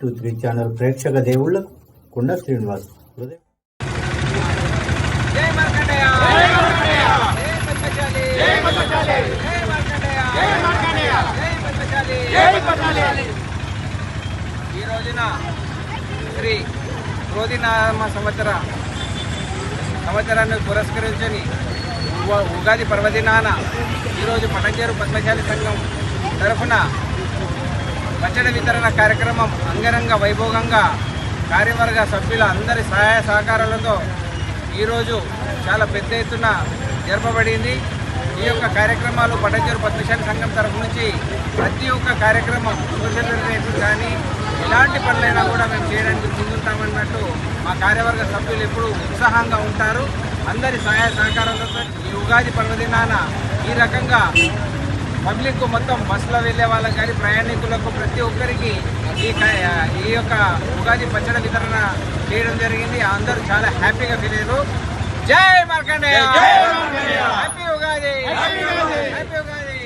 Three channel ప్రేక్షక దేవుళ్ళకు కుండ శ్రీనివాస్ హృదయ. జై మార్కండేయ! జై మార్కండేయ! జై పద్మశాలి! జై పద్మశాలి! జై మార్కండేయ! జై మార్కండేయ! జై పద్మశాలి! జై పద్మశాలి! ఈ రోజున శ్రీ క్రోధినామ సంవత్సర సంవత్సరాన్ని పురస్కరించని ఉగాది పర్వదినాన ఈరోజు పటంచేరు పద్మశాలి సంఘం తరఫున పచ్చడి వితరణ కార్యక్రమం అంగరంగ వైభోగంగా కార్యవర్గ సభ్యుల అందరి సహాయ సహకారాలతో ఈరోజు చాలా పెద్ద ఎత్తున జరపబడింది. ఈ యొక్క కార్యక్రమాలు పటంచేరు పద్మశాలి సంఘం తరఫు నుంచి ప్రతి ఒక్క కార్యక్రమం సోషల్ రిలేటెడ్ కానీ ఎలాంటి పనులైనా కూడా మేము చేయడానికి ముందుంటామన్నట్టు మా కార్యవర్గ సభ్యులు ఎప్పుడూ ఉత్సాహంగా ఉంటారు. అందరి సహాయ సహకారాలతో ఈ ఉగాది పర్వదినాన ఈ రకంగా పబ్లిక్ మొత్తం బస్సులో వెళ్ళే వాళ్ళకి కానీ ప్రయాణికులకు ప్రతి ఒక్కరికి ఈ ఈ యొక్క ఉగాది పచ్చడి వితరణ చేయడం జరిగింది. అందరూ చాలా హ్యాపీగా ఫీల్ అయ్యారు. జై మార్కండేయ! హ్యాపీ ఉగాది! హ్యాపీ ఉగాది!